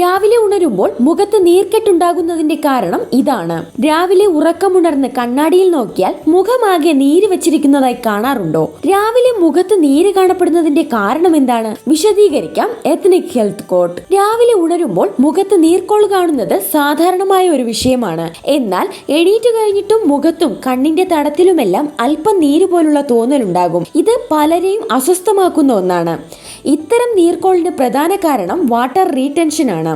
രാവിലെ ഉണരുമ്പോൾ മുഖത്ത് നീർക്കെട്ടുണ്ടാകുന്നതിന്റെ കാരണം ഇതാണ്. രാവിലെ ഉറക്കമുണർന്ന് കണ്ണാടിയിൽ നോക്കിയാൽ മുഖമാകെ നീര് വെച്ചിരിക്കുന്നതായി കാണാറുണ്ടോ? രാവിലെ മുഖത്ത് നീര് കാണപ്പെടുന്നതിന്റെ കാരണം എന്താണ്? വിശദീകരിക്കാം എത്നിക് ഹെൽത്ത് കോട്ട് രാവിലെ ഉണരുമ്പോൾ മുഖത്ത് നീർക്കോൾ കാണുന്നത് സാധാരണമായ ഒരു വിഷയമാണ്. എന്നാൽ എണീറ്റ് കഴിഞ്ഞിട്ടും മുഖത്തും കണ്ണിന്റെ തടത്തിലുമെല്ലാം അല്പം നീര് പോലുള്ള തോന്നലുണ്ടാകും. ഇത് പലരെയും അസ്വസ്ഥമാക്കുന്ന ഒന്നാണ്. ഇത്തരം നീർക്കോളിന് പ്രധാന കാരണം വാട്ടർ റീടെൻഷൻ ആണ്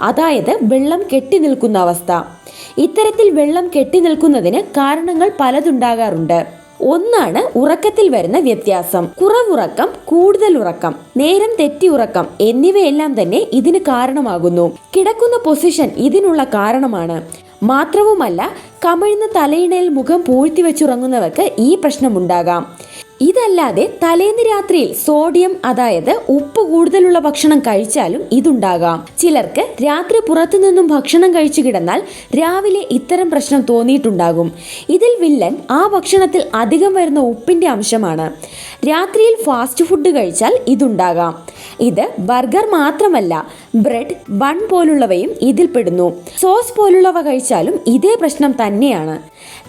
അതായത് വെള്ളം കെട്ടി നിൽക്കുന്ന അവസ്ഥ. ഇത്തരത്തിൽ വെള്ളം കെട്ടി നിൽക്കുന്നതിന് കാരണങ്ങൾ പലതുണ്ടാകാറുണ്ട്. ഒന്നാണ് ഉറക്കത്തിൽ വരുന്ന വ്യത്യാസം. കുറവുറക്കം കൂടുതൽ ഉറക്കം നേരം തെറ്റി ഉറക്കം എന്നിവയെല്ലാം തന്നെ ഇതിന് കാരണമാകുന്നു. കിടക്കുന്ന പൊസിഷൻ ഇതിനുള്ള കാരണമാണ്. മാത്രവുമല്ല കമിഴ്ന്ന തലയിണയിൽ മുഖം പൂഴ്ത്തി വെച്ചുറങ്ങുന്നവർക്ക് ഈ പ്രശ്നമുണ്ടാകാം. ഇതല്ലാതെ തലേന്ന് രാത്രിയിൽ സോഡിയം അതായത് ഉപ്പ് കൂടുതലുള്ള ഭക്ഷണം കഴിച്ചാലും ഇതുണ്ടാകാം. ചിലർക്ക് രാത്രി പുറത്തു നിന്നും ഭക്ഷണം കഴിച്ചു കിടന്നാൽ രാവിലെ ഇത്തരം പ്രശ്നം തോന്നിയിട്ടുണ്ടാകും. ഇതിൽ വില്ലൻ ആ ഭക്ഷണത്തിൽ അധികം വരുന്ന ഉപ്പിന്റെ അംശമാണ്. രാത്രിയിൽ ഫാസ്റ്റ് ഫുഡ് കഴിച്ചാൽ ഇതുണ്ടാകാം. ഇത് ബർഗർ മാത്രമല്ല ബ്രെഡ് ബൺ പോലുള്ളവയും ഇതിൽ പെടുന്നു. സോസ് പോലുള്ളവ കഴിച്ചാലും ഇതേ പ്രശ്നം തന്നെയാണ്.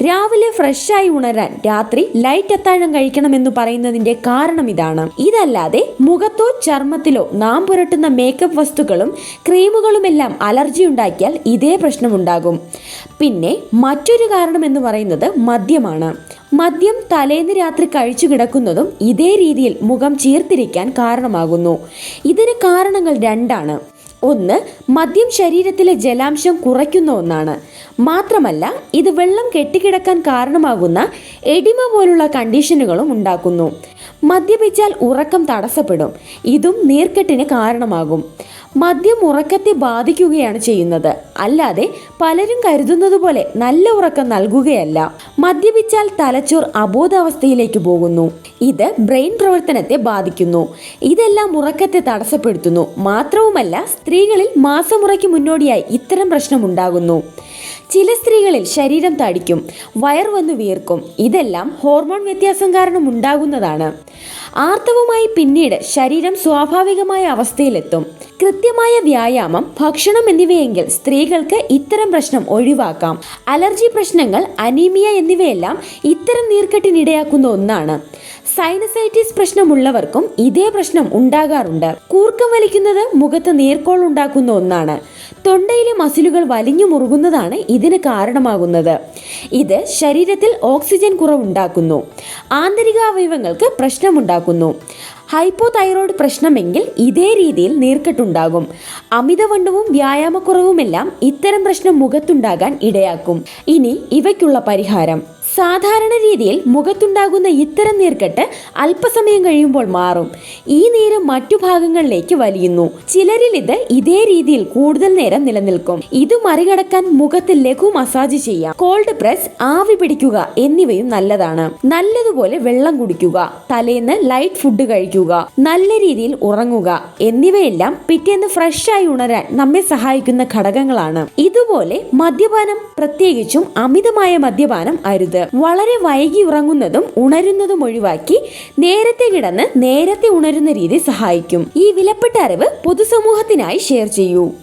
രാവിലെ ഫ്രഷായി ഉണരാൻ രാത്രി ലൈറ്റ് അത്താഴം കഴിക്കണമെന്ന് പറയുന്നതിന്റെ കാരണം ഇതാണ്. ഇതല്ലാതെ മുഖത്തോ ചർമ്മത്തിലോ നാം പുരട്ടുന്ന മേക്കപ്പ് വസ്തുക്കളും ക്രീമുകളുമെല്ലാം അലർജി ഉണ്ടാക്കിയാൽ ഇതേ പ്രശ്നമുണ്ടാകും. പിന്നെ മറ്റൊരു കാരണം എന്ന് പറയുന്നത് മദ്യമാണ്. മദ്യം തലേന്ന് രാത്രി കഴിച്ചു കിടക്കുന്നതും ഇതേ രീതിയിൽ മുഖം ചീർത്തിരിക്കാൻ കാരണമാകുന്നു. ഇതിന് കാരണങ്ങൾ രണ്ടാണ്. ഒന്ന് മദ്യം ശരീരത്തിലെ ജലാംശം കുറയ്ക്കുന്ന ഒന്നാണ്. മാത്രമല്ല ഇത് വെള്ളം കെട്ടിക്കിടക്കാൻ കാരണമാകുന്ന എഡിമ പോലുള്ള കണ്ടീഷനുകളും ഉണ്ടാക്കുന്നു. മദ്യപിച്ചാൽ ഉറക്കം തടസ്സപ്പെടും. ഇതും നീർക്കെട്ടിന് കാരണമാകും. മദ്യം ഉറക്കത്തെ ബാധിക്കുകയാണ് ചെയ്യുന്നത്. അല്ലാതെ പലരും കരുതുന്നത് പോലെ നല്ല ഉറക്കം നൽകുകയല്ല. മദ്യപിച്ചാൽ തലച്ചോർ അബോധാവസ്ഥയിലേക്ക് പോകുന്നു. ഇത് ബ്രെയിൻ പ്രവർത്തനത്തെ ബാധിക്കുന്നു. ഇതെല്ലാം ഉറക്കത്തെ തടസ്സപ്പെടുത്തുന്നു. മാത്രവുമല്ല സ്ത്രീകളിൽ മാസമുറയ്ക്ക് മുന്നോടിയായി ഇത്തരം പ്രശ്നമുണ്ടാകുന്നു. ചില സ്ത്രീകളിൽ ശരീരം തടിക്കും വയർ വന്നു വീർക്കും. ഇതെല്ലാം ഹോർമോൺ വ്യത്യാസം കാരണം ഉണ്ടാകുന്നതാണ്. ആർത്തവമായി പിന്നീട് ശരീരം സ്വാഭാവികമായ അവസ്ഥയിലെത്തും. കൃത്യമായ വ്യായാമം ഭക്ഷണം എന്നിവയെങ്കിൽ സ്ത്രീകൾക്ക് ഇത്തരം പ്രശ്നം ഒഴിവാക്കാം. അലർജി പ്രശ്നങ്ങൾ അനീമിയ എന്നിവയെല്ലാം ഇത്തരം നീർക്കെട്ടിനിടയാക്കുന്ന ഒന്നാണ്. സൈനസൈറ്റിസ് പ്രശ്നമുള്ളവർക്കും ഇതേ പ്രശ്നം ഉണ്ടാകാറുണ്ട്. കൂർക്കം വലിക്കുന്നത് മുഖത്ത് നേർക്കോൾ ഉണ്ടാക്കുന്ന ഒന്നാണ്. തൊണ്ടയിലെ മസിലുകൾ വലിഞ്ഞു മുറുകുന്നതാണ് ഇതിന് കാരണമാകുന്നത്. ഇത് ശരീരത്തിൽ ഓക്സിജൻ കുറവുണ്ടാക്കുന്നു. ആന്തരിക അവയവങ്ങൾക്ക് പ്രശ്നമുണ്ടാക്കുന്നു. ഹൈപ്പോ തൈറോയ്ഡ് പ്രശ്നമെങ്കിൽ ഇതേ രീതിയിൽ നീർക്കെട്ടുണ്ടാകും. അമിതവണ്ണവും വ്യായാമക്കുറവുമെല്ലാം ഇത്തരം പ്രശ്നം മുഖത്തുണ്ടാകാൻ ഇടയാക്കും. ഇനി ഇവയ്ക്കുള്ള പരിഹാരം. സാധാരണ രീതിയിൽ മുഖത്തുണ്ടാകുന്ന ഇത്തരം നീർക്കെട്ട് അല്പസമയം കഴിയുമ്പോൾ മാറും. ഈ നീര് മറ്റു ഭാഗങ്ങളിലേക്ക് വലിയുന്നു. ചിലരിൽ ഇത് ഇതേ രീതിയിൽ കൂടുതൽ നേരം നിലനിൽക്കും. ഇത് മറികടക്കാൻ മുഖത്ത് ലഘു മസാജ് ചെയ്യാം. കോൾഡ് പ്രസ് ആവി പിടിക്കുക എന്നിവയും നല്ലതാണ്. നല്ലതുപോലെ വെള്ളം കുടിക്കുക. തലേന്ന് ലൈറ്റ് ഫുഡ് കഴിക്കുക. നല്ല രീതിയിൽ ഉറങ്ങുക. എന്നിവയെല്ലാം പിറ്റേന്ന് ഫ്രഷായി ഉണരാൻ നമ്മെ സഹായിക്കുന്ന ഘടകങ്ങളാണ്. ഇതുപോലെ മദ്യപാനം പ്രത്യേകിച്ചും അമിതമായ മദ്യപാനം അരുത്. വളരെ വൈകി ഉറങ്ങുന്നതും ഉണരുന്നതും ഒഴിവാക്കി നേരത്തെ കിടന്ന് നേരത്തെ ഉണരുന്ന രീതി സഹായിക്കും. ഈ വിലപ്പെട്ട അറിവ് പൊതുസമൂഹത്തിനായി ഷെയർ ചെയ്യൂ.